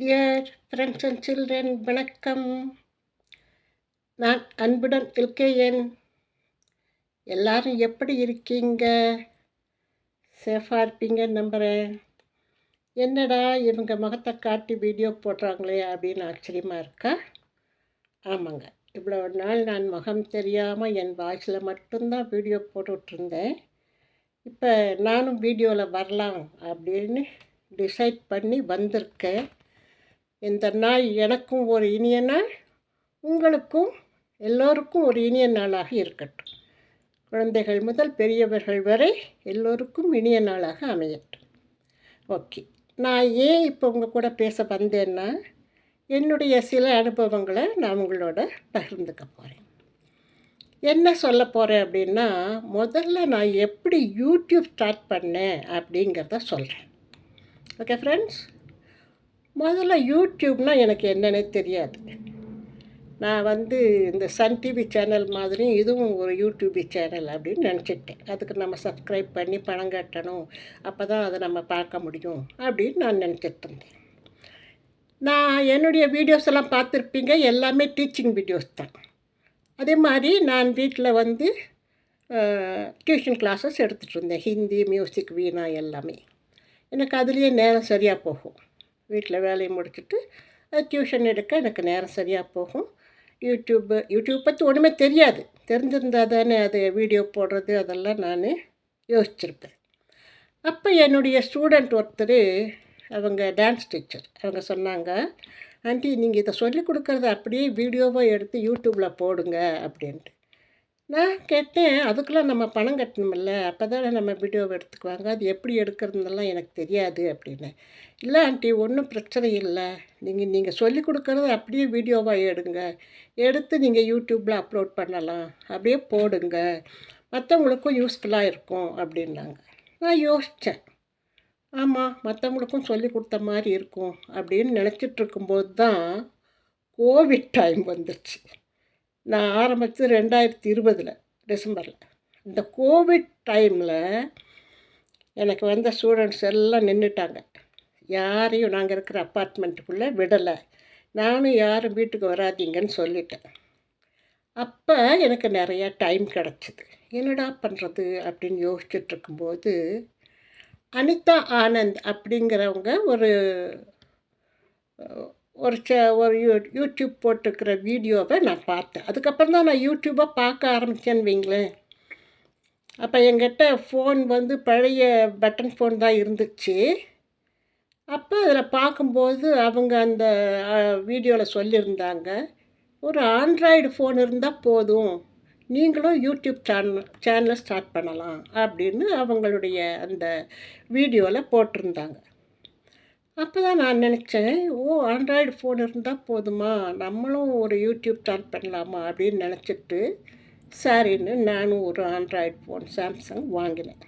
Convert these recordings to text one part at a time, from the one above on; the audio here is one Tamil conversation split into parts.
டியர் ஃப்ரெண்ட்ஸ் அண்ட் சில்ட்ரன் வணக்கம். நான் அன்புடன் எல்கேஎன் எல்லாரும் எப்படி இருக்கீங்க? சேஃபாக இருப்பீங்கன்னு நம்புகிறேன் என்னடா இவங்க முகத்தை காட்டி வீடியோ போடுறாங்களே அப்படின்னு ஆச்சரியமாக இருக்கா? ஆமாங்க. இவ்வளோ நாள் நான் முகம் தெரியாமல் என் வாய்ஸில் மட்டும்தான் வீடியோ போட்டுட்ருந்தேன். இப்போ நானும் வீடியோவில் வரலாம் அப்படின்னு டிசைட் பண்ணி வந்திருக்கேன். இந்த நாள் எனக்கும் ஒரு இனிய நாள் உங்களுக்கும் எல்லோருக்கும் ஒரு இனிய நாளாக இருக்கட்டும். குழந்தைகள் முதல் பெரியவர்கள் வரை எல்லோருக்கும் இனிய நாளாக அமையட்டும். ஓகே. நான் ஏன் இப்போ உங்கள் கூட பேச வந்தேன்னா என்னுடைய சில அனுபவங்களை நான் உங்களோட பகிர்ந்துக்க போகிறேன் என்ன சொல்ல போகிறேன் அப்படின்னா முதல்ல நான் எப்படி யூடியூப் ஸ்டார்ட் பண்ணேன் அப்படிங்கிறத சொல்கிறேன் ஓகே ஃப்ரெண்ட்ஸ் முதல்ல யூடியூப்னால் எனக்கு என்னென்னே தெரியாது. நான் வந்து இந்த சன் டிவி சேனல் மாதிரி இதுவும் ஒரு யூடியூப் சேனல் அப்படின்னு நினச்சிட்டேன். அதுக்கு நம்ம சப்ஸ்கிரைப் பண்ணி பணம் கட்டணும். அப்போ தான் அதை நம்ம பார்க்க முடியும் அப்படின்னு நான் நினச்சிட்டு இருந்தேன். நான் என்னுடைய வீடியோஸ் எல்லாம் பார்த்துருப்பீங்க. எல்லாமே டீச்சிங் வீடியோஸ் தான். அதே மாதிரி நான் வீட்டில் வந்து டியூஷன் கிளாஸஸ் எடுத்துகிட்டு இருந்தேன். ஹிந்தி மியூசிக் வீணா எல்லாமே. எனக்கு அதுலேயே நேரம் சரியாக போகும். வீட்டில் வேலையை முடிச்சுட்டு டியூஷன் எடுக்க எனக்கு நேரம் சரியாக போகும். யூடியூப்பு யூடியூப் பற்றி ஒன்றுமே தெரியாது. தெரிஞ்சிருந்தால் தானே அது வீடியோ போடுறது அதெல்லாம் நான் யோசிச்சிருப்பேன். அப்போ என்னுடைய ஸ்டூடெண்ட் ஒருத்தர் அவங்க டான்ஸ் டீச்சர் அவங்க சொன்னாங்க ஆண்டி நீங்கள் இதை சொல்லிக் கொடுக்குறத அப்படியே வீடியோவாக எடுத்து யூடியூப்பில் போடுங்க அப்படின்ட்டு. நான் கேட்டேன். அதுக்கெலாம் நம்ம பணம் கட்டணுமில்ல. அப்போ தானே நம்ம வீடியோவை எடுத்துக்குவாங்க. அது எப்படி எடுக்கிறதுனெல்லாம் எனக்கு தெரியாது அப்படின்னு. இல்லை ஆண்டி ஒன்றும் பிரச்சனை இல்லை. நீங்கள் நீங்கள் சொல்லி கொடுக்குறது அப்படியே வீடியோவாக எடுங்க. எடுத்து நீங்கள் யூடியூப்பில் அப்லோட் பண்ணலாம். அப்படியே போடுங்க. மற்றவங்களுக்கும் யூஸ்ஃபுல்லாக இருக்கும் அப்படின்னாங்க. நான் யோசித்தேன் ஆமாம் மற்றவங்களுக்கும் சொல்லி கொடுத்த மாதிரி இருக்கும் அப்படின்னு நினச்சிட்ருக்கும்போது தான் கோவிட் டைம் வந்துச்சு நான் ஆரம்பித்து ரெண்டாயிரத்தி இருபதில் டிசம்பரில். இந்த கோவிட் டைமில் எனக்கு வந்த ஸ்டூடெண்ட்ஸ் எல்லாம் நின்றுட்டாங்க யாரையும் நாங்கள் இருக்கிற அப்பார்ட்மெண்ட்டுக்குள்ளே விடலை. நானும் யாரும் வீட்டுக்கு வராதீங்கன்னு சொல்லிட்டேன். அப்போ எனக்கு நிறையா டைம் கிடச்சிது. என்னடா பண்ணுறது அப்படின்னு யோசிச்சுட்ருக்கும்போது அனிதா ஆனந்த் அப்படிங்கிறவங்க ஒரு ஒரு ச ஒரு யூ யூடியூப் போட்டிருக்கிற வீடியோவை நான் பார்த்தேன். அதுக்கப்புறம் தான் நான் யூடியூப்பை பார்க்க ஆரம்பித்தேன்னு வைங்களேன். அப்போ என்கிட்ட ஃபோன் வந்து பழைய பட்டன் ஃபோன் தான் இருந்துச்சு. அப்போ அதில் பார்க்கும்போது அவங்க அந்த வீடியோவில் சொல்லியிருந்தாங்க. ஒரு ஆண்ட்ராய்டு ஃபோன் இருந்தால் போதும். நீங்களும் யூடியூப் சேனல் சேனலை ஸ்டார்ட் பண்ணலாம் அப்படின்னு அவங்களுடைய அந்த வீடியோவில் போட்டிருந்தாங்க. அப்போ தான் நான் நினச்சேன் ஓ ஆண்ட்ராய்டு ஃபோன் இருந்தால் போதுமா? நம்மளும் ஒரு யூடியூப் ஸ்டார்ட் பண்ணலாமா? அப்படின்னு நினச்சிட்டு சரின்னு நானும் ஒரு ஆண்ட்ராய்டு ஃபோன் சாம்சங் வாங்கினேன்.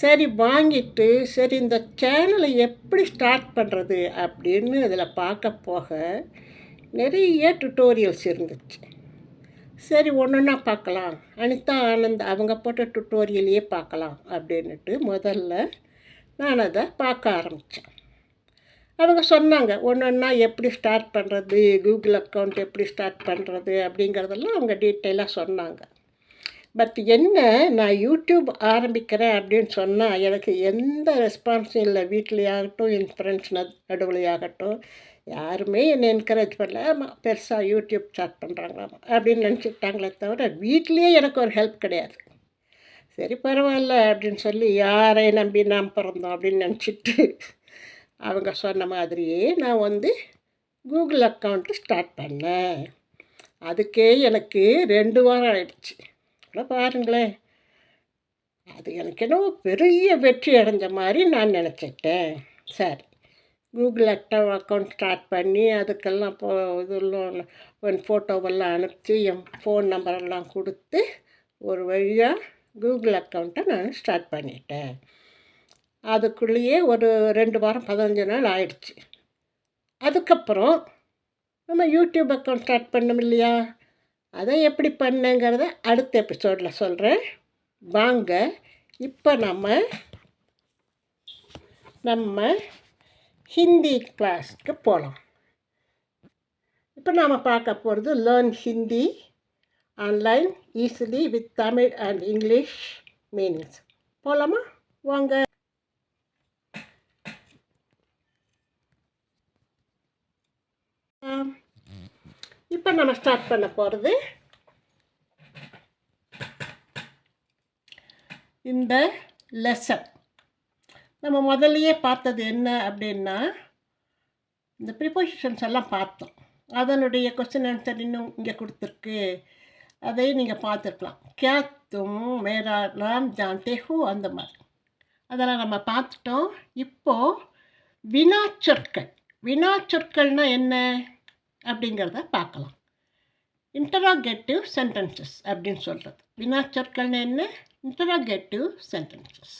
சரி வாங்கிட்டு சரி இந்த சேனலை எப்படி ஸ்டார்ட் பண்ணுறது அப்படின்னு அதில் பார்க்க போக நிறைய டுட்டோரியல்ஸ் இருந்துச்சு. சரி ஒன்று ஒன்றா பார்க்கலாம். அனிதா ஆனந்த் அவங்க போட்ட டுட்டோரியலையே பார்க்கலாம் அப்படின்ட்டு முதல்ல நான் அதை பார்க்க ஆரம்பித்தேன். அவங்க சொன்னாங்க ஒன்று ஒன்றா எப்படி ஸ்டார்ட் பண்ணுறது கூகுள் அக்கௌண்ட் எப்படி ஸ்டார்ட் பண்ணுறது அப்படிங்கிறதெல்லாம் அவங்க டீட்டெயிலாக சொன்னாங்க. பட் என்ன நான் யூடியூப் ஆரம்பிக்கிறேன் அப்படின்னு சொன்னால் எனக்கு எந்த ரெஸ்பான்ஸும் இல்லை. வீட்லேயாகட்டும் என் ஃப்ரெண்ட்ஸ் நடுவுலையாகட்டும் யாருமே என்னை என்கரேஜ் பண்ணல. பெருசாக யூடியூப் ஸ்டார்ட் பண்ணுறாங்களாம் அப்படின்னு நினச்சிட்டாங்களே தவிர வீட்லேயே எனக்கு ஒரு ஹெல்ப் கிடையாது. சரி பரவாயில்ல அப்படின்னு சொல்லி யாரை நம்பி நாம் பிறந்தோம் அப்படின்னு நினச்சிட்டு அவங்க சொன்ன மாதிரியே நான் வந்து கூகுள் அக்கௌண்ட்டு ஸ்டார்ட் பண்ணேன். அதுக்கே எனக்கு ரெண்டு வாரம் ஆயிடுச்சு. பாருங்களேன். அது எனக்கு என்னவோ பெரிய வெற்றி அடைஞ்ச மாதிரி நான் நினச்சிட்டேன். சரி கூகுள் அக்கௌ அக்கௌண்ட் ஸ்டார்ட் பண்ணி அதுக்கெல்லாம் இப்போ இதெல்லாம் என் ஃபோட்டோவெல்லாம் அனுப்பிச்சி என் ஃபோன் நம்பரெல்லாம் கொடுத்து ஒரு வழியாக கூகுள் அக்கௌண்ட்டை நான் ஸ்டார்ட் பண்ணிட்டேன். அதுக்குள்ளேயே ஒரு ரெண்டு வாரம் பதினஞ்சு நாள் ஆயிடுச்சு. அதுக்கப்புறம் நம்ம யூடியூப் அக்கௌண்ட் ஸ்டார்ட் பண்ணோம் இல்லையா? அதை எப்படி பண்ணேங்கிறத அடுத்த எபிசோடில் சொல்கிறேன் வாங்க இப்போ நம்ம நம்ம ஹிந்தி கிளாஸ்க்கு போகலாம் இப்போ நாம் பார்க்க போகிறது learn Hindi. Online easily with Tamil and English meanings போகலாமா வாங்க. இப்போ நம்ம ஸ்டார்ட் பண்ண போகிறது இந்த லெசன் நம்ம முதல்லையே பார்த்தது என்ன அப்படின்னா இந்த ப்ரிப்போசிஷன்ஸ் எல்லாம் பார்த்தோம். அதனுடைய கொஸ்டின் ஆன்சர் இன்னும் இங்கே கொடுத்துருக்கு. அதையும் நீங்கள் பார்த்துருக்கலாம். கியா தும் மேரா நாம் ஜான்தே ஹூ அந்த மாதிரி. அதெல்லாம் நம்ம பார்த்துட்டோம். இப்போது வினாச்சொற்கள். வினாச்சொற்கள்னால் என்ன? அப்படிங்கிறத பார்க்கலாம். இன்டராகேட்டிவ் சென்டென்சஸ் அப்படின்னு சொல்கிறது வினாச்சொற்கள்னு என்ன? இன்டராகேட்டிவ் சென்டென்சஸ்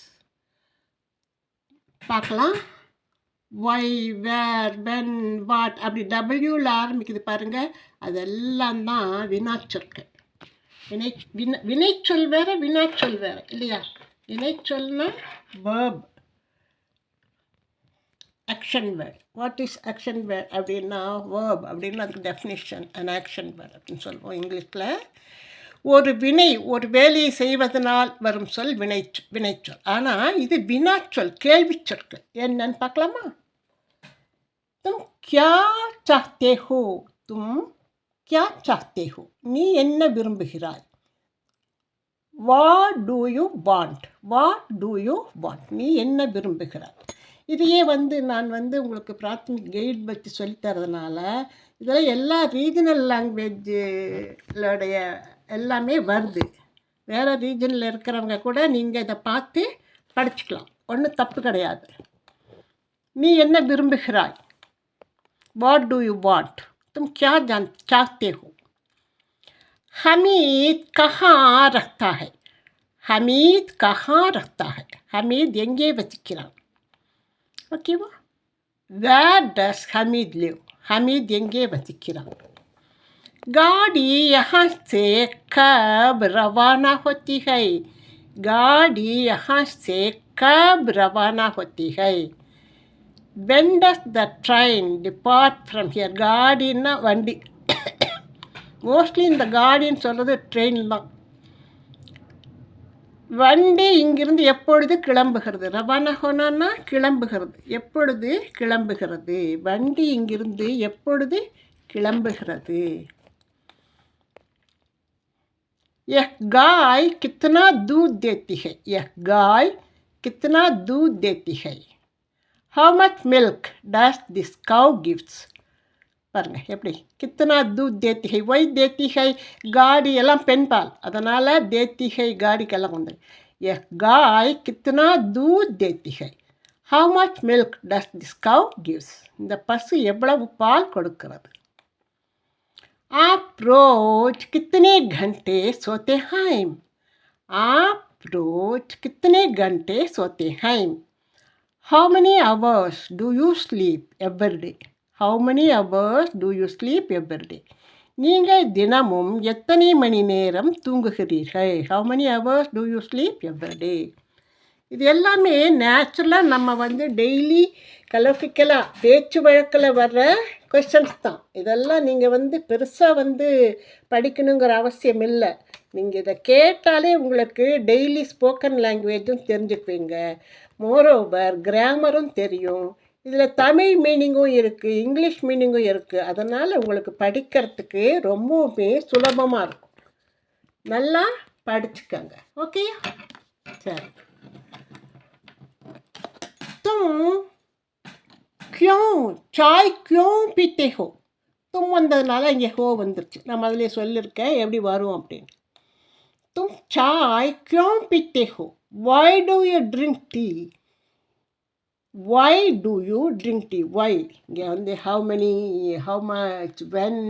பார்க்கலாம். ஒய் வேர் வென் வாட் அப்படி டபிள்யூவில் ஆரம்பிக்குது பாருங்கள் அதெல்லாம் தான் வினாச்சொற்கள். வினை வினை வினைச்சொல் வேறு வினாச்சொல் வேறு இல்லையா? வினைச்சொல்னா verb action word what is action word அப்படின்னா வேர்ப் அப்படின்னு அதுக்கு டெஃபினிஷன் அண்ட் ஆக்ஷன் வேர்ட் அப்படின்னு சொல்லுவோம் இங்கிலீஷில். ஒரு வினை ஒரு வேலையை செய்வதனால் வரும் சொல் வினை வினைச்சொல். ஆனால் இது வினாச்சொல் கேள்வி சொற்கள் என்னன்னு பார்க்கலாமா? தும் கியா சாஹ்தே ஹோ தும் கியா சாஹ்தே ஹோ நீ என்ன விரும்புகிறாய் what do you want what do you want நீ என்ன விரும்புகிறாய் இதையே வந்து நான் வந்து உங்களுக்கு பிராத்தமிக் கைட் பற்றி சொல்லித்தரதுனால இதெல்லாம் எல்லா ரீஜனல் லாங்குவேஜுடைய எல்லாமே வருது வேறு ரீஜனில் இருக்கிறவங்க கூட நீங்கள் இதை பார்த்து படிச்சுக்கலாம் ஒன்றும் தப்பு கிடையாது நீ என்ன விரும்புகிறாய் வாட் டூ யூ வாண்ட் तुम क्या जान चाहते हो हमीद कहाँ रखता है ஹமீத் கஹா ரக்தா ஹை ஹமீத் எங்கே வச்சுக்கிறான் ஓகேவா where does Hamid live Hamid எங்கே வசிக்கிறான் गाड़ी यहाँ से कब रवाना होती है गाड़ी यहाँ से कब रवाना होती है When does the train depart from here காடின்னா வண்டி. மோஸ்ட்லி இந்த காடின்னு சொல்கிறது ட்ரெயின் தான். வண்டி இங்கிருந்து எப்பொழுது கிளம்புகிறது? ரவானஹோனா கிளம்புகிறது? எப்பொழுது கிளம்புகிறது? வண்டி இங்கிருந்து எப்பொழுது கிளம்புகிறது? எஹ் காய் கித்தனா தூத் தேத்திகை எஹ் காய் கித்தனா தூத் தேத்திகை how much milk does this cow gives பாருங்க எப்படி கித்தனா தூத் தேத்திகை ஒய் தேத்திகை காடி எல்லாம் பெண்பால் அதனால் தேத்திகை காடிக்கெல்லாம் வந்து எ காய் கித்தனா தூத் தேத்திகை how much milk does this cow gives இந்த பசு எவ்வளவு பால் கொடுக்கிறது आप रोज कितने घंटे सोते हैं आप रोज कितने घंटे सोते हैं How many hours do you sleep every day? How many hours do you sleep every day? நீங்கள் தினமும் எத்தனை மணி நேரம் தூங்குகிறீர்கள் how many hours do you sleep every day இது எல்லாமே நேச்சுரலாக நம்ம வந்து டெய்லி கலஃபிக்கலாக பேச்சு வழக்கில் வர்ற கொஷன்ஸ் தான். இதெல்லாம் நீங்கள் வந்து பெருசாக வந்து படிக்கணுங்கிற அவசியம் இல்லை. நீங்கள் இதை கேட்டாலே உங்களுக்கு டெய்லி ஸ்போக்கன் லாங்குவேஜும் தெரிஞ்சுக்குவீங்க. மோரோவர் கிராமரும் தெரியும். இதில் தமிழ் மீனிங்கும் இருக்குது இங்கிலீஷ் மீனிங்கும் இருக்குது அதனால் உங்களுக்கு படிக்கிறதுக்கு ரொம்பவுமே சுலபமாக இருக்கும். நல்லா படிச்சுக்கோங்க. ஓகே சரி. तुम கியோம் சாய் கியோம் பித்தே ஹோ தும் வந்ததுனால இங்கே ஹோ வந்துருச்சு. நம்ம அதிலே சொல்லியிருக்கேன் எப்படி வரும் அப்படின்னு. தும் சாய் கியோம் பித்தே ஹோ why do you drink tea why do you drink tea why இங்கே வந்து how many how much when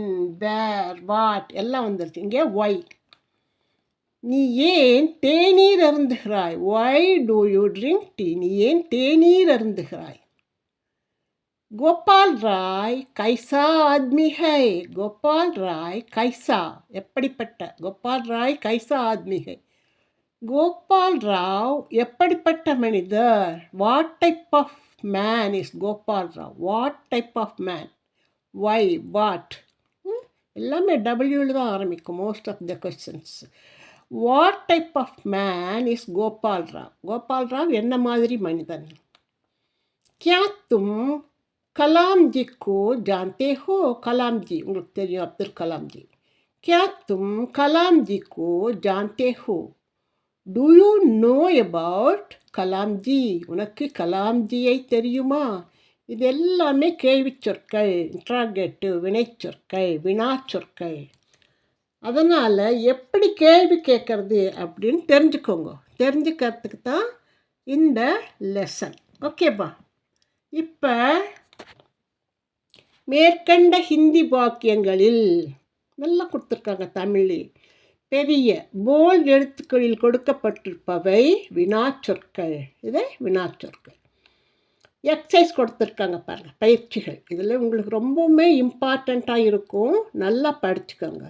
where what எல்லாம் வந்துருச்சு. இங்கே ஒய் நீ ஏன் தேநீர் அருந்துகிறாய்? Why do you drink tea நீ ஏன் தேநீர் அருந்துகிறாய்? கோபால் ராய் கைசா ஆத்மி ஹை கோபால் ராய் கைசா. எப்படிப்பட்ட? கோபால் ராய் கைசா ஆத்மி ஹை கோபால் ராவ் எப்படிப்பட்ட மனிதர்? What type of man is Gopal Rao? What type of man why what எல்லாமே டபிள்யூவில் தான் ஆரம்பிக்கும். Most of the questions what type of man is Gopal Rao Gopal Rao என்ன மாதிரி மனிதன்? கியா தும் கலாம்ஜிக்கு ஜான்தே ஹோ கலாம்ஜி உங்களுக்கு தெரியும் அப்துல் கலாம்ஜி கியா தும் கலாம்ஜிக்கு ஜான்தே ஹோ do you know about Kalamji உனக்கு கலாம்ஜியை தெரியுமா? இது எல்லாமே கேள்வி சொற்கள் இன்ட்ராகேட்டிவ் வினைச்சொற்கள் வினா சொற்கள். அதனால் எப்படி கேள்வி கேட்குறது அப்படின்னு தெரிஞ்சுக்கோங்க. தெரிஞ்சுக்கிறதுக்கு தான் இந்த லெசன் ஓகேப்பா இப்போ மேற்கண்ட ஹிந்தி வாக்கியங்களில் நல்லா கொடுத்துருக்காங்க தமிழ். பெரிய போல்ட் எழுத்துக்களில் கொடுக்கப்பட்டிருப்பவை வினாச்சொற்கள். இது வினாச்சொற்கள். எக்ஸசைஸ் கொடுத்துருக்காங்க பாருங்கள் பயிற்சிகள். இதில் உங்களுக்கு ரொம்பவுமே இம்பார்ட்டண்ட்டாக இருக்கும். நல்லா படிச்சுக்கோங்க.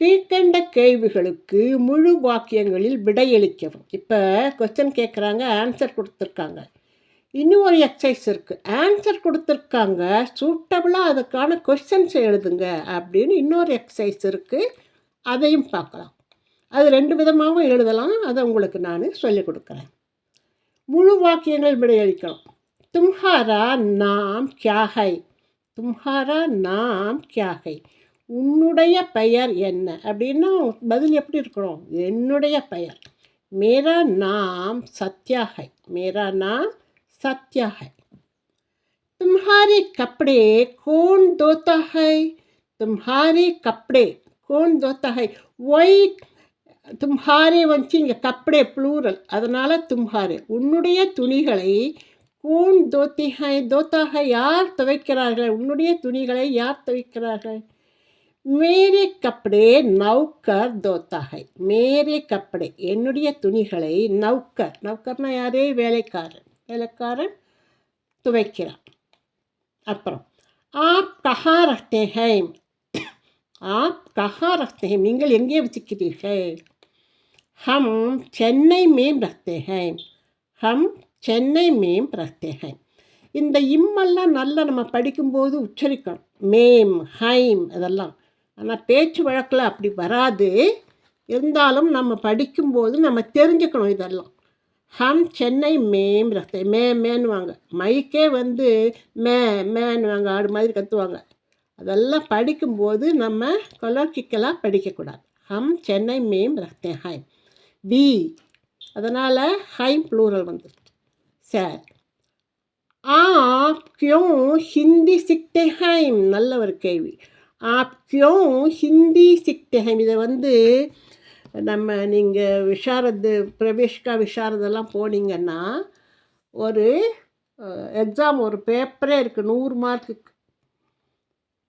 கீழ்கண்ட கேள்விகளுக்கு முழு வாக்கியங்களில் விடையளிக்கவும் இப்போ கொஸ்டின் கேட்குறாங்க ஆன்சர் கொடுத்துருக்காங்க. இன்னும் ஒரு எக்ஸசைஸ் இருக்குது ஆன்சர் கொடுத்துருக்காங்க சூட்டபுளாக அதுக்கான கொஸ்டின்ஸ் எழுதுங்க அப்படின்னு இன்னொரு எக்ஸசைஸ் இருக்குது அதையும் பார்க்கலாம். அது ரெண்டு விதமாகவும் எழுதலாம். அதை உங்களுக்கு நான் சொல்லிக் கொடுக்குறேன். முழு வாக்கியங்கள் விடையளிக்கலாம் தும்ஹாரா நாம் கியாகை. தும்ஹாரா நாம் கியாகை. உன்னுடைய பெயர் என்ன அப்படின்னா பதில் எப்படி இருக்கணும் என்னுடைய பெயர் மேரா நாம் சத்யாகை மேரா நாம் सत्य है तुम्हारे कपड़े कौन धोता है तुम्हारे कपड़े कौन धोता है वही தும்ஹாரே வந்து இங்கே கப்படே ப்ளூரல் அதனால் தும்ஹாரே உன்னுடைய துணிகளை கூன் தோத்திகை தோத்தாக யார் துவைக்கிறார்கள் உன்னுடைய துணிகளை யார் துவைக்கிறார்கள் மேரே கப்படே நௌக்கர் தோத்தாகை. மேரே கப்படே என்னுடைய துணிகளை நௌக்கர். நௌக்கர்னா யாரே? வேலைக்காரன். வேலைக்காரன் துவைக்கிறான். அப்புறம் ஆப் கஹா ரஹ்தே ஹை ஆப் கஹா ரஹ்தே ஹை நீங்கள் எங்கே வச்சுக்கிறீர்கள் ஹம் சென்னை மேம் ரஹ்தே ஹை ஹம் சென்னை மேம் ரஹ்தே ஹை இந்த இம்மெல்லாம் நல்லா நம்ம படிக்கும்போது உச்சரிக்கணும். மேம் ஹைம் அதெல்லாம். ஆனால் பேச்சு வழக்கில் அப்படி வராது. இருந்தாலும் நம்ம படிக்கும்போது நம்ம தெரிஞ்சுக்கணும் இதெல்லாம். ஹம் சென்னை மேம் ரத்தை மே மேன்னுவாங்க. மைக்கே வந்து மே மேன்னுவாங்க ஆடு மாதிரி கற்றுவாங்க அதெல்லாம் படிக்கும்போது நம்ம கொலர்கிக்கலாக படிக்கக்கூடாது. ஹம் சென்னை மேம் ரத்தை ஹைம். வி அதனால் ஹைம் ப்ளூரல் வந்துருக்கு சார். ஆ கியோ ஹிந்தி சிக்தே ஹைம். நல்ல ஒரு கேள்வி. ஆப் கியோ ஹிந்தி சிக்தே ஹைம் இதை வந்து நம்ம நீங்கள் விஷாரது பிரவேஷ்கா விஷாரதெல்லாம் போனீங்கன்னா ஒரு எக்ஸாம் ஒரு பேப்பரே இருக்குது நூறு மார்க்குக்கு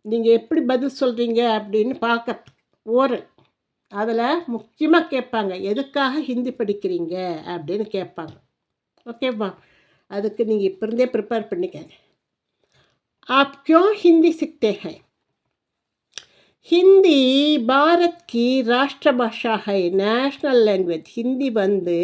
நீங்கள் எப்படி பதில் சொல்கிறீங்க அப்படின்னு பார்க்க ஒரு அதில் முக்கியமாக கேட்பாங்க எதுக்காக ஹிந்தி படிக்கிறீங்க அப்படின்னு கேட்பாங்க ஓகேப்பா அதுக்கு நீங்கள் இப்போ இருந்தே ப்ரிப்பேர் பண்ணிக்கங்க आप क्यों हिंदी सीखते हैं हिंदी भारत की राष्ट्रभाषा है नेशनल लैंग्वेज हिंदी வந்து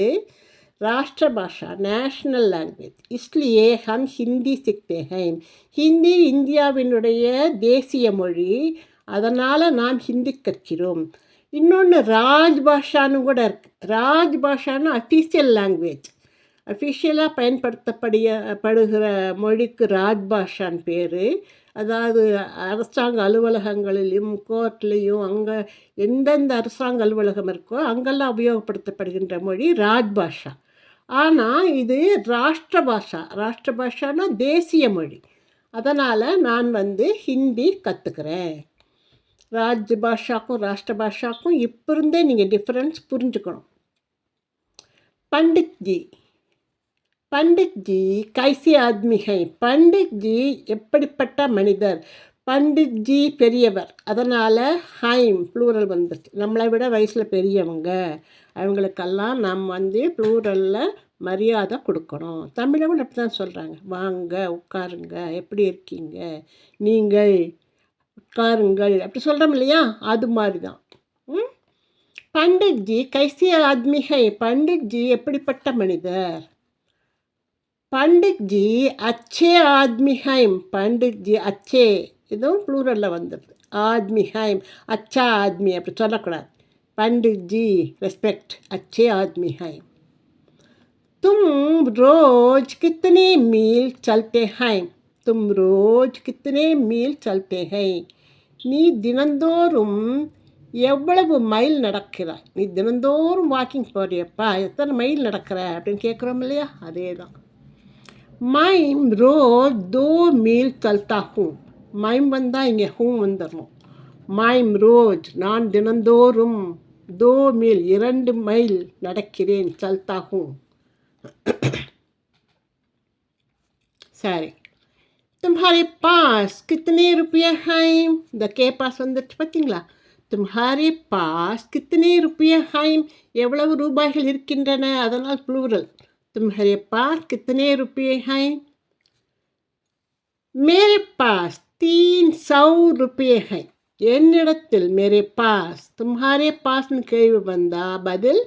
ராஷ்டிரபாஷா நேஷ்னல் லாங்குவேஜ் இஸ்லியே ஹம் ஹிந்தி சிக்தே ஹைம் ஹிந்தி இந்தியாவினுடைய தேசிய மொழி அதனால் நாம் ஹிந்தி கற்கிறோம் இன்னொன்று ராஜ் பாஷான்னு கூட இருக்குது ராஜ் பாஷான்னு அஃபீஷியல் லாங்குவேஜ் அஃபிஷியலாக பயன்படுத்தப்படிய படுகிற மொழிக்கு ராஜ் பாஷான்னு பேர் அதாவது அரசாங்க அலுவலகங்களிலும் கோர்ட்லேயும் அங்கே எந்தெந்த அரசாங்க அலுவலகம் இருக்கோ அங்கெல்லாம் உபயோகப்படுத்தப்படுகின்ற மொழி ராஜ் பாஷா ஆனால் இது ராஷ்டிர பாஷா ராஷ்டிர பாஷானா தேசிய மொழி. அதனால் நான் வந்து ஹிந்தி கற்றுக்கிறேன் ராஜ் பாஷாக்கும் ராஷ்டிர பாஷாக்கும் இப்போ இருந்தே நீங்கள் டிஃப்ரென்ஸ் புரிஞ்சுக்கணும். பண்டித்ஜி. பண்டித்ஜி பண்டித் கைசி ஆத்மிகை. பண்டித்ஜி எப்படிப்பட்ட மனிதர்? பண்டித் ஜி பெரியவர். அதனால் ஹைம் ப்ளூரல் வந்துச்சு நம்மளை விட வயசில் பெரியவங்க. அவங்களுக்கெல்லாம் நம்ம வந்து ப்ளூரலில் மரியாதை கொடுக்கணும். தமிழகம் அப்படி தான் சொல்கிறாங்க வாங்க உட்காருங்க எப்படி இருக்கீங்க? நீங்கள் உட்காருங்கள். அப்படி சொல்கிறோம் இல்லையா? அது மாதிரி தான் பண்டித் கைசிய ஆத்மிகை. பண்டித்ஜி எப்படிப்பட்ட மனிதர்? पंडित जी अच्छे आदमी हैं पंडित जी अच्छे இதுவும் ப்ளூரலில் வந்துடுது ஆத்மி ஹைம் அச்சா ஆத்மி அப்படி சொல்லக்கூடாது पंडित जी रेस्पेक्ट अच्छे आदमी हैं तुम रोज कितने मील चलते हैं तुम रोज कितने मील चलते हैं நீ தினந்தோறும் எவ்வளவு மைல் நடக்கிறாய் நீ தினந்தோறும் வாக்கிங் போறியப்பா எத்தனை மைல் நடக்கிற அப்படின்னு கேட்குறோம் இல்லையா அதே தான் மைம் ரோஸ் தோ மீல் சல்தா ஹூ மைம் வந்தால் இங்கே ஹூ வந்துடணும் மைம் ரோஜ் நான் தினந்தோறும் दो मील இரண்டு மைல் நடக்கிறேன் चलता हूँ சரி तुम्हारे पास कितने रुपये हैं இந்த கே பாஸ் வந்துட்டு பார்த்தீங்களா तुम्हारे पास कितने रुपये हैं எவ்வளவு ரூபாய்கள் இருக்கின்றன அதனால் ப்ளூரல் तुम्हारे पास कितने रुपये हैं मेरे पास तीन सौ रुपये हैं என்னிடத்தில் மேரே பாஸ் தும்ஹாரே பாஸ்னு கேள்வி வந்தா பதில்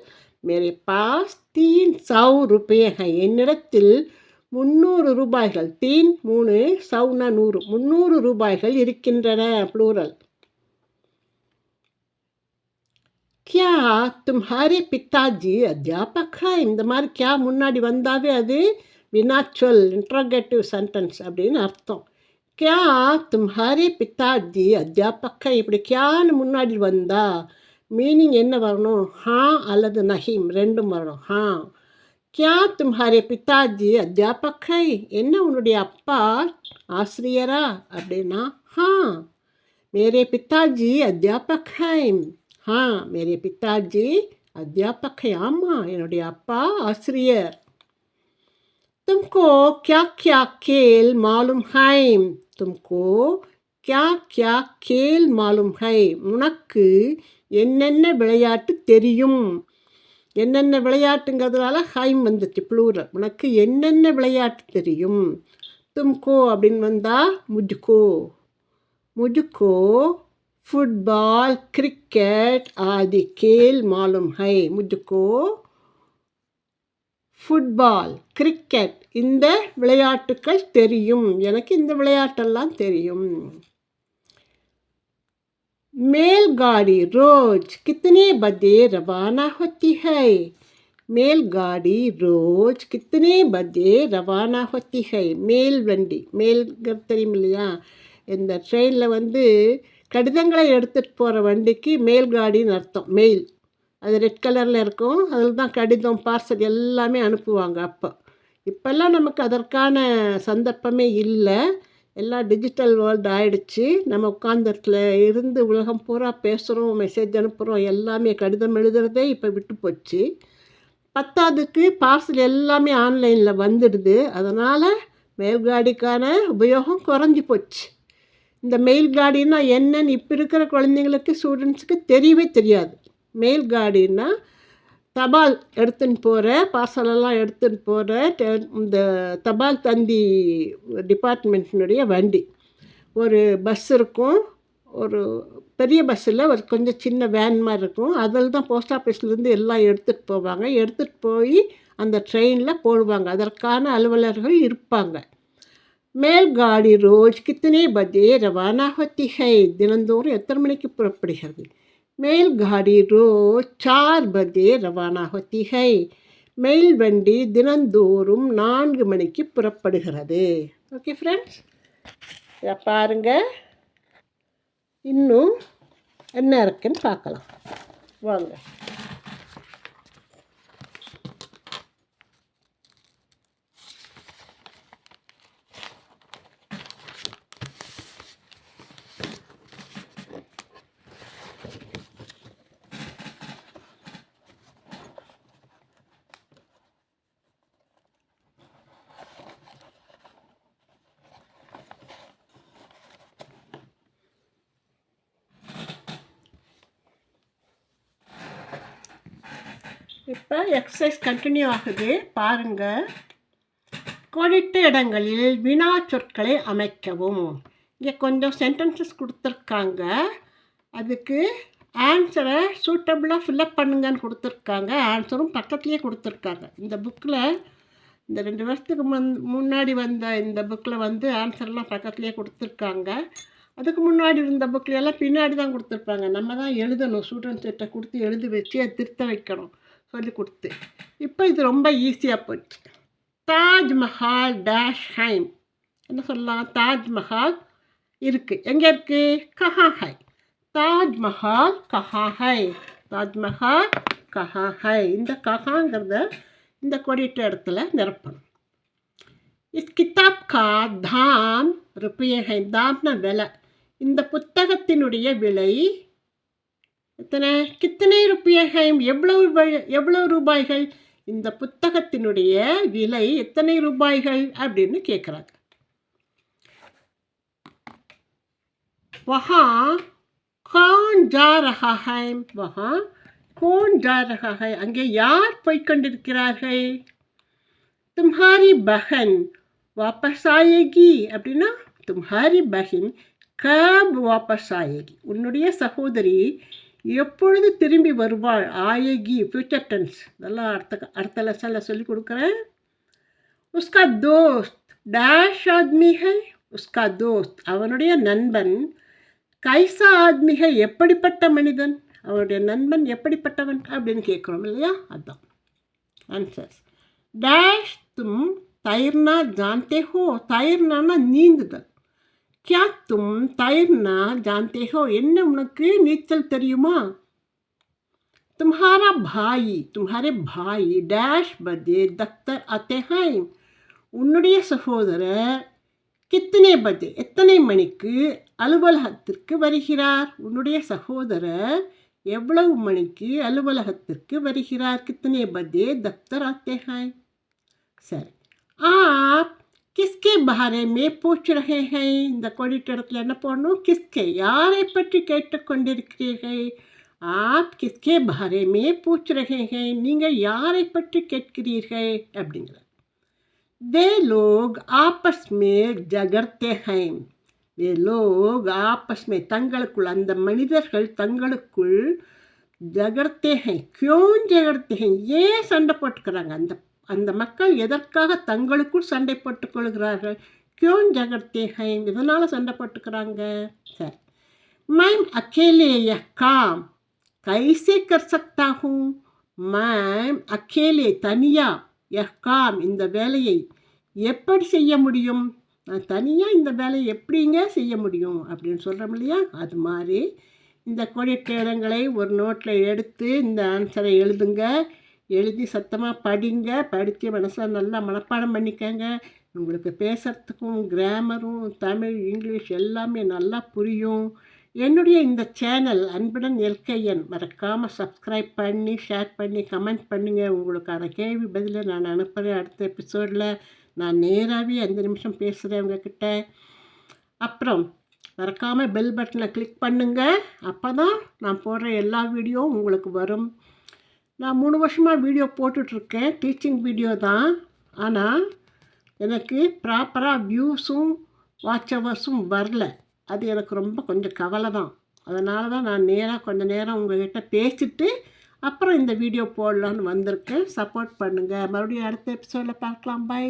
மேரே பாஸ் தீன் சவு ருபேக என்னிடத்தில் முந்நூறு ரூபாய்கள் தீன் மூணு சவுனா நூறு முந்நூறு ரூபாய்கள் இருக்கின்றன ப்ளூரல் கியா தும்ஹாரே பித்தாஜி அத்தியாபகா இந்த மாதிரி கியா முன்னாடி வந்தாவே அது வினாச்சொல் இன்ட்ரோகேட்டிவ் சென்டென்ஸ் அப்படின்னு அர்த்தம் क्या तुम्हारे पिताजी அத்தியாபக்க இப்படி கியான்னு முன்னாடி வந்தா மீனிங் என்ன வரணும் ஹா அல்லது நஹீம் ரெண்டும் வரணும் ஹா கியா தும்ஹாரே பிதாஜி அத்தியாபக்கை என்ன உன்னுடைய அப்பா ஆசிரியரா அப்படின்னா ஹா மேரே பித்தாஜி அத்தியாபக்கை ஹா மேரே பித்தாஜி அத்தியாபக்கை ஆமாம் என்னுடைய அப்பா ஆசிரியர் तुमको क्या क्या खेल मालूम है तुमको क्या क्या खेल मालूम है உனக்கு என்னென்ன விளையாட்டு தெரியும் என்னென்ன விளையாட்டுங்கிறதுனால ஹைம் வந்துச்சு ப்ளூரல் உனக்கு என்னென்ன விளையாட்டு தெரியும் தும்கோ அப்படின்னு வந்தால் முஜுக்கோ முஜுக்கோ ஃபுட்பால் கிரிக்கெட் ஆதி கேல் மாலும் ஹை முஜுக்கோ ஃபுட்பால் கிரிக்கெட் இந்த விளையாட்டுக்கள் தெரியும் எனக்கு இந்த விளையாட்டெல்லாம் தெரியும் மேல்காடி ரோஜ் கித்தனே பதே ரவானா ஹொத்தி ஹை மேல்காடி ரோஜ் கித்தனே பதே ரவானா ஹொத்தி ஹை மேல் வண்டி மேல் தெரியும் இல்லையா இந்த ட்ரெயினில் வந்து கடிதங்களை எடுத்துகிட்டு போகிற வண்டிக்கு மெயில் காடின்னு அர்த்தம் மெயில் அது ரெட் கலரில் இருக்கும். அதில் தான் கடிதம் பார்சல் எல்லாமே அனுப்புவாங்க அப்போ. இப்போல்லாம் நமக்கு அதற்கான சந்தர்ப்பமே இல்லை. எல்லாம் டிஜிட்டல் வேர்ல்டு ஆயிடுச்சு. நம்ம உட்காந்துருத்துல இருந்து உலகம் பூரா பேசுகிறோம் மெசேஜ் அனுப்புகிறோம் எல்லாமே கடிதம் எழுதுறதே இப்போ விட்டு போச்சு. பத்தாவதுக்கு பார்சல் எல்லாமே ஆன்லைனில் வந்துடுது. அதனால் மேல்காடிக்கான உபயோகம் குறைஞ்சி போச்சு. இந்த மெயில் காடின்னா என்னன்னு இப்போ இருக்கிற குழந்தைங்களுக்கு ஸ்டூடெண்ட்ஸுக்கு தெரியவே தெரியாது. மெயில் காடின்னா தபால் எடுத்துன்னு போகிற பார்சலெல்லாம் எடுத்துன்னு போகிற இந்த தபால் தந்தி டிபார்ட்மெண்ட்டினுடைய வண்டி. ஒரு பஸ் இருக்கும். ஒரு பெரிய பஸ்ஸில் ஒரு கொஞ்சம் சின்ன வேன் மாதிரி இருக்கும். அதில் தான் போஸ்ட் ஆஃபீஸ்லேருந்து எல்லாம் எடுத்துகிட்டு போவாங்க. எடுத்துகிட்டு போய் அந்த ட்ரெயினில் போடுவாங்க. அதற்கான அலுவலர்கள் இருப்பாங்க. மேல்காடி ரோஜ் கித்தனே பஜே ரவானா ஹொத்தி ஹை தினந்தோறும் எத்தனை மணிக்கு புறப்படுகிறது மேல்காடி ரோஜ் சார் பஜே ரவானா ஹோத்தி ஹை மெயில் வண்டி தினந்தோறும் நான்கு மணிக்கு புறப்படுகிறது ஓகே ஃப்ரெண்ட்ஸ் இதை பாருங்கள் இன்னும் என்ன இருக்குன்னு பார்க்கலாம் வாங்க இப்போ எக்ஸசைஸ் கண்டினியூ ஆகுது பாருங்கள் கோடிட்ட இடங்களில் வினா சொற்களை அமைக்கவும். இங்கே கொஞ்சம் சென்டென்சஸ் கொடுத்துருக்காங்க. அதுக்கு ஆன்சரை சூட்டபுளாக ஃபில்லப் பண்ணுங்கன்னு கொடுத்துருக்காங்க. ஆன்சரும் பக்கத்துலேயே கொடுத்துருக்காங்க. இந்த புக்கில் இந்த ரெண்டு வருஷத்துக்கு முன் முன்னாடி வந்த இந்த புக்கில் வந்து ஆன்சர்லாம் பக்கத்துலேயே கொடுத்துருக்காங்க. அதுக்கு முன்னாடி இருந்த புக்கில் எல்லாம் பின்னாடி தான் கொடுத்துருப்பாங்க. நம்ம தான் எழுதணும். ஸ்டூடெண்ட்ஸ்கிட்ட கொடுத்து எழுதி வச்சு அதை திருத்த வைக்கணும். சொல்லி கொடுத்து இப்போ இது ரொம்ப ஈஸியாக போயிடுச்சு தாஜ்மஹால் டேஷ் ஹைம் என்ன சொல்லலாம்? தாஜ்மஹால் இருக்குது எங்கே இருக்குது கஹா ஹை தாஜ்மஹால் கஹா ஹை தாஜ்மஹால் கஹா ஹை இந்த கஹாங்கிறத இந்த கொடிட்ட இடத்துல நிரப்பணும். இஸ் கிதாப் கா தாம் ருப்பியகை ஹை தாம்னா விலை. இந்த புத்தகத்தினுடைய விலை எத்தனை கித்தனை ருப்பியகம் எவ்வளவு எவ்வளவு ரூபாய்கள்? இந்த புத்தகத்தினுடைய விலை எத்தனை ரூபாய்கள் அப்படின்னு கேட்குறாங்க வஹா கான் ஜா வஹா கோன் ஜா ரஹா அங்கே யார் போய்கொண்டிருக்கிறார்கள் தும்ஹாரி பஹன் வாபஸ் ஆயேகி அப்படின்னா தும்ஹாரி பஹின் கப் வாபஸ் ஆயேகி. உன்னுடைய சகோதரி எப்பொழுது திரும்பி வருவாள்? ஆயகி ஃபியூச்சர் டென்ஸ் இதெல்லாம் அடுத்த அடுத்த லெசனில் சொல்லி கொடுக்குறேன். உஸ்கா தோஸ்த். டேஷ் ஆத்மிகை உஸ்கா தோஸ்த். அவனுடைய நண்பன் கைசா ஆத்மிகை எப்படிப்பட்ட மனிதன்? அவனுடைய நண்பன் எப்படிப்பட்டவன் அப்படின்னு கேட்குறோம் இல்லையா? அதுதான் ஆன்சர்ஸ் டேஷ் தும் தயிர்னா ஜான்தே ஹோ தயிர்னானா நீந்துதல். क्या तुम तैरना जानते हो என்ன உனக்கு நீச்சல் தெரியுமா तुम्हारा भाई तुम्हारे भाई डैश बजे दफ्तर आते हैं உன்னுடைய சகோதரர் கித்தனை பஜே எத்தனை மணிக்கு அலுவலகத்திற்கு வருகிறார் உன்னுடைய சகோதரர் எவ்வளவு மணிக்கு அலுவலகத்திற்கு வருகிறார் கித்தனை பஜே தப்தர் ஆத்தே ஹாய் சரி ஆப் கிஸ்கே பாரே மே பூச் ரஹே ஹை இந்த கோடிட்ட இடத்துல என்ன போடணும் கிஸ்கே யாரை பற்றி கேட்டுக்கொண்டிருக்கிறீர்கள் ஆப் கிஸ்கே பாரே மே பூச் ரஹே ஹை நீங்கள் யாரை பற்றி கேட்கிறீர்கள் அப்படிங்கிற वे लोग आपस में ஜகர்த்தே ஹை வே லோக் ஆப்பஸ் மே தங்களுக்குள் அந்த மனிதர்கள் தங்களுக்குள் ஜகர்த்தே ஹை கியோன் ஜகர்த்தே ஹை ஏன் சண்டை போட்டுக்கிறாங்க அந்த அந்த மக்கள் எதற்காக தங்களுக்குள் சண்டை போட்டுக்கொள்கிறார்கள் கியோன் ஜகர்த்தே ஹைம் இதனால் சண்டை போட்டுக்கிறாங்க சரி. மைம் அக்கேலேய காம். கைசே கர் சக்தா ஹூம் அக்கேலே தனியா எஹ் காம் இந்த வேலையை எப்படி செய்ய முடியும்? நான் தனியாக இந்த வேலையை எப்படிங்க செய்ய முடியும்? அப்படின்னு சொல்கிறோம் இல்லையா? அது மாதிரி இந்த கோடிட்டு இடங்களை ஒரு நோட்டில் எடுத்து இந்த ஆன்சரை எழுதுங்க. எழுதி சத்தமாக படிங்க. படித்து மனசில் நல்லா மனப்பாடம் பண்ணிக்கங்க. உங்களுக்கு பேசுகிறதுக்கும் கிராமரும் தமிழ் இங்கிலீஷ் எல்லாமே நல்லா புரியும். என்னுடைய இந்த சேனல் அன்புடன் எல்கையன் மறக்காமல் சப்ஸ்கிரைப் பண்ணி ஷேர் பண்ணி கமெண்ட் பண்ணுங்கள் உங்களுக்கான கேள்வி பதிலை நான் அனுப்புகிறேன் அடுத்த எபிசோடில் நான் நேராகவே அஞ்சு நிமிஷம் பேசுகிறேன் உங்ககிட்ட. அப்புறம் மறக்காமல் பெல் பட்டனை கிளிக் பண்ணுங்கள் அப்போ தான் நான் போடுற எல்லா வீடியோவும் உங்களுக்கு வரும். நான் மூணு வருஷமாக வீடியோ போட்டுட்ருக்கேன். டீச்சிங் வீடியோ தான். ஆனால் எனக்கு ப்ராப்பராக வியூஸும் வாட்ச் ஹவர்ஸும் வரல. அது எனக்கு ரொம்ப கொஞ்சம் கவலை தான். அதனால தான் நான் நேராக கொஞ்சம் நேரம் உங்கள்கிட்ட பேசிட்டு அப்புறம் இந்த வீடியோ போடலான்னு வந்திருக்கேன். சப்போர்ட் பண்ணுங்கள் மறுபடியும் அடுத்த எபிசோடில் பார்க்கலாம். பை